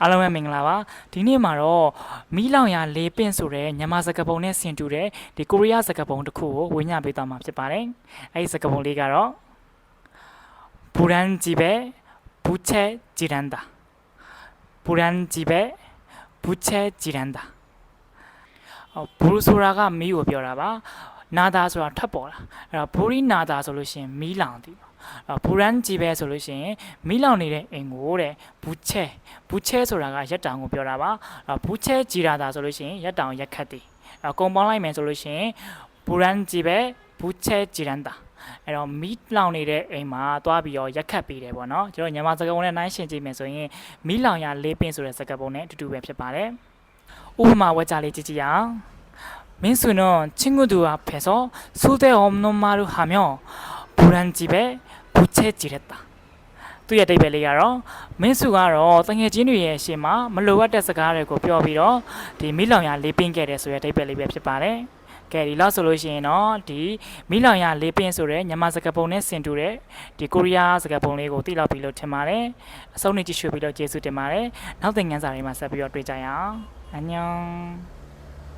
အားလုံးပဲမင်္ဂလာပါဒီနေ့မှာတော့မီးလောင်ရလေးပင့်ဆိုတဲ့မြန်မာစကားပုံနဲ့ဆင်တူတဲ့ဒီကိုရီးယားစကားပုံတစ်ခုကိုဝေညပေးသွားမှာဖြစ်ပါတယ်အဲဒီစကားပုံလေးကတော့ဘူရန်ဂျီပဲဘူချဲဂျီရန်ဒါဘူရန်ဂျီပဲဘူချဲဂျီရန်ဒါအော်ဘူဆိုတာကမီးကိုပြောတာပါနာဒါဆိုတာထပ်ပေါ်လာအဲ့တော့ဘူရီနာဒါဆိုလို့ရှိရင်မီးလောင်တယ်ပေါ့အဲ့တော့ ဘူရန်ဂျီပဲဆိုလို့ရှိရင်မီးလောင်နေတဲ့အိမ်ကိုတဲ့ဘူချဲ ဘူးချဲဆိုတာကရက်တောင်ကိုပြောတာပါအဲ့ဘူးချဲကြည်တာဒါဆိုလို့ရှိရင်ရက်တောင်ရက်ခတ်တည်အဲ့ကုံပေါင်းလိုက်မယ်ဆိုလို့ရှိရင်ဘူရန်ကြည်ပဲဘူးချဲကြည်ရန်တာအဲ့တော့မီးလောင်နေတဲ့အိမ်မှာသွားပြီးတော့ရက်ခတ်ပေးတယ်ပေါ့နော်ကျွန်တော်ညီမစကားပုံနဲ့နိုင်ရှင်ကြည့်မယ်ဆိုရင်မီးလောင်ရလေးပင်ဆိုတဲ့စကားပုံနဲ့အတူတူပဲဖြစ်ပါတယ်ဥပမာဝက်ကြလေးကြည့်ကြည့်ရအောင်민수는 친구들 앞에서 소대없는 말을 하며 ဘူရန်ကြီးပဲဘူချဲကြီးရက်တာသူ့ရဲ့အတိတ်ပဲလေးကတော့မင်းစုကတော့တငယ်ချင်းတွေရဲ့အရှင်မှာမလိုအပ်တဲ့စကားတွေကိုပြောပြီးတော့ဒီမိလောင်ရလေးပင်းခဲ့တယ်ဆိုရဲ့အတိတ်ပဲလေးပဲဖြစ်ပါတယ်ကဲဒီလောက်ဆိုလို့ရှိရင်တော့ဒီမိလောင်ရလေးပင်းဆိုတဲ့မြန်မာစကားပုံနဲ့ဆင်တူတဲ့ဒီကိုရီးယားစကားပုံလေးကိုသိလောက်ပြီးလို့ထင်ပါတယ်အဆုံးနဲ့ကြည့်ရှုပြီးတော့ကျေးဇူးတင်ပါတယ်နောက်သင်ခန်းစာတွေမှာဆက်ပြီးတော့တွေ့ကြရအောင်အန်ယောင်